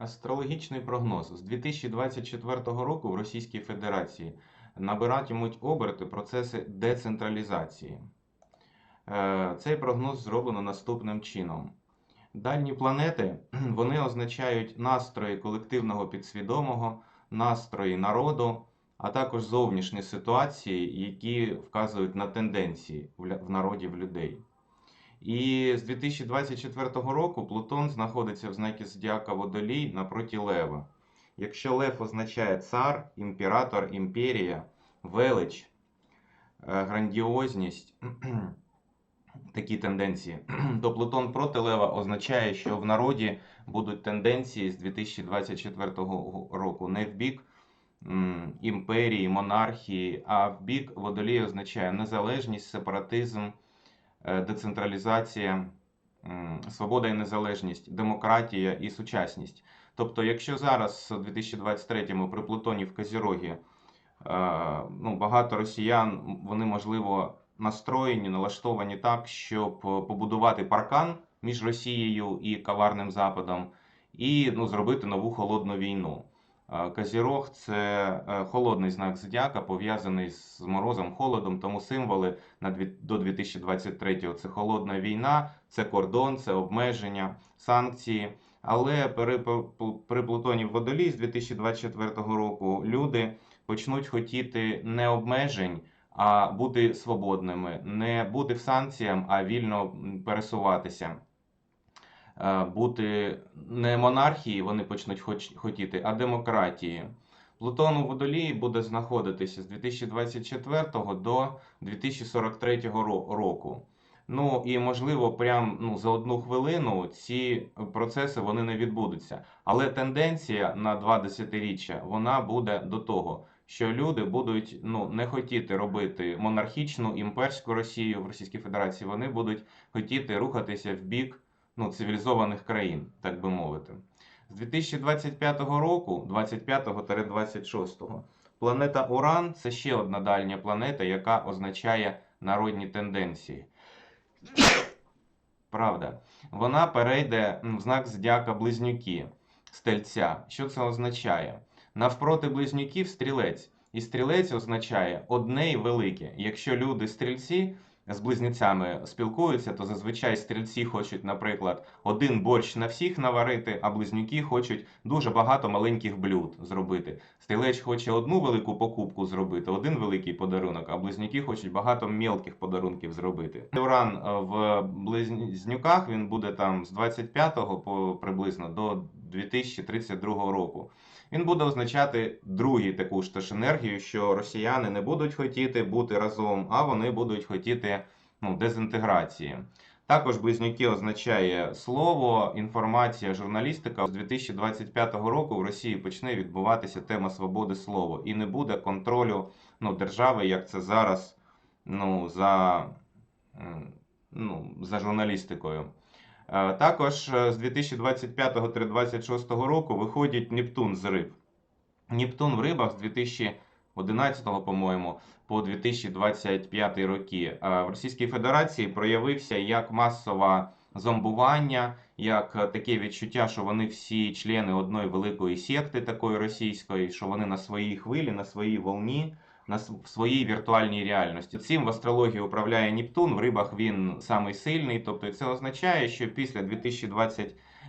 Астрологічний прогноз. З 2024 року в Російській Федерації набиратимуть оберти процеси децентралізації. Е, Цей прогноз зроблено наступним чином. Дальні планети вони означають настрої колективного підсвідомого, настрої народу, а також зовнішні ситуації, які вказують на тенденції в народі в людей. І з 2024 року Плутон знаходиться в знакі Зодіака Водолій напроти Лева. Якщо Лев означає цар, імператор, імперія, велич, е, грандіозність, такі тенденції, то Плутон проти Лева означає, що в народі будуть тенденції з 2024 року не в бік імперії, монархії, а в бік Водолій означає незалежність, сепаратизм, децентралізація, свобода і незалежність, демократія і сучасність. Тобто, якщо зараз, у 2023-му, при Плутоні в Козірогі, е, ну, багато росіян, вони, можливо, настроєні, налаштовані так, щоб побудувати паркан між Росією і коварним Западом, і ну, зробити нову холодну війну. Козірог це е, холодний знак зодіака, пов'язаний з морозом, холодом, тому символи на дві- до 2023-го це холодна війна, це кордон, це обмеження, санкції. Але при, при Плутоні в Водолій з 2024 року люди почнуть хотіти не обмежень, а бути свободними, не бути в санкціям, а вільно пересуватися. Е, Бути не монархії вони почнуть хоч, хотіти, а демократії. Плутон у Водолії буде знаходитися з 2024 до 2043 ро- року. Ну і можливо, прям ну, за одну хвилину ці процеси вони не відбудуться. Але тенденція на два десятиріччя вона буде до того, що люди будуть ну, не хотіти робити монархічну імперську Росію в Російській Федерації. Вони будуть хотіти рухатися в бік ну, цивілізованих країн, так би мовити. З 2025 року, 25-26, планета Уран це ще одна дальня планета, яка означає народні тенденції. Правда, вона перейде в знак зодіака Близнюки, стельця. Що це означає? Навпроти близнюків стрілець. І стрілець означає одне і велике. Якщо люди стрільці з близнюцями спілкуються, то зазвичай стрільці хочуть, наприклад, один борщ на всіх наварити, а близнюки хочуть дуже багато маленьких блюд зробити. Стрілець хоче одну велику покупку зробити, один великий подарунок, а близнюки хочуть багато мелких подарунків зробити. Уран е, в близнюках він буде там з 25-го по приблизно до 2032 року. Він буде означати другий таку ж теж енергію, що росіяни не будуть хотіти бути разом, а вони будуть хотіти ну, дезінтеграції. Також близнюки означає слово, інформація, журналістика. З 2025 року в Росії почне відбуватися тема свободи слова і не буде контролю ну, держави, як це зараз ну, за, ну, за журналістикою. Е, Також е, з 2025-2026 року виходить Нептун з риб. Нептун в рибах з 2011, по-моєму, по 2025 роки е, в Російській Федерації проявився як масове зомбування, як таке відчуття, що вони всі члени одної великої секти, такої російської, що вони на своїй хвилі, на своїй волні. В своїй віртуальній реальності. Цим в астрології управляє Нептун, в рибах він самий сильний. Тобто це означає, що після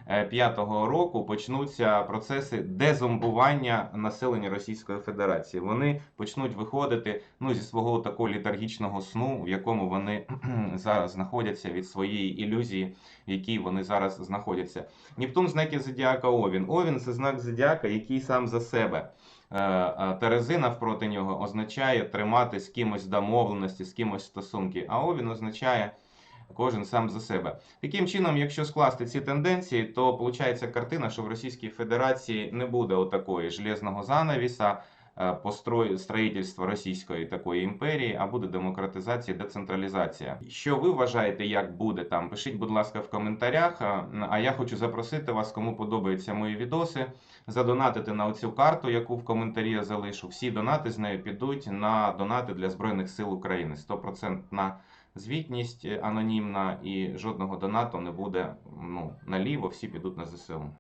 2025 року почнуться процеси дезомбування населення Російської Федерації. Вони почнуть виходити ну, зі свого такого літаргічного сну, в якому вони зараз знаходяться від своєї ілюзії, в якій вони зараз знаходяться. Нептун знаки зодіака Овін. Овін це знак зодіака, який сам за себе. Е, е, Терези навпроти нього означає тримати з кимось домовленості, з кимось стосунки, а Овін означає кожен сам за себе. Таким чином, якщо скласти ці тенденції, то виходить картина, що в Російській Федерації не буде отакої железного занавіса, е, строїтельства російської такої імперії, а буде демократизація, децентралізація. Що ви вважаєте, як буде там? Пишіть, будь ласка, в коментарях. А- А я хочу запросити вас, кому подобаються мої відоси, задонатити на оцю карту, яку в коментарі я залишу. Всі донати з нею підуть на донати для Збройних сил України. 100% звітність е, анонімна і жодного донату не буде ну, наліво, всі підуть на ЗСУ.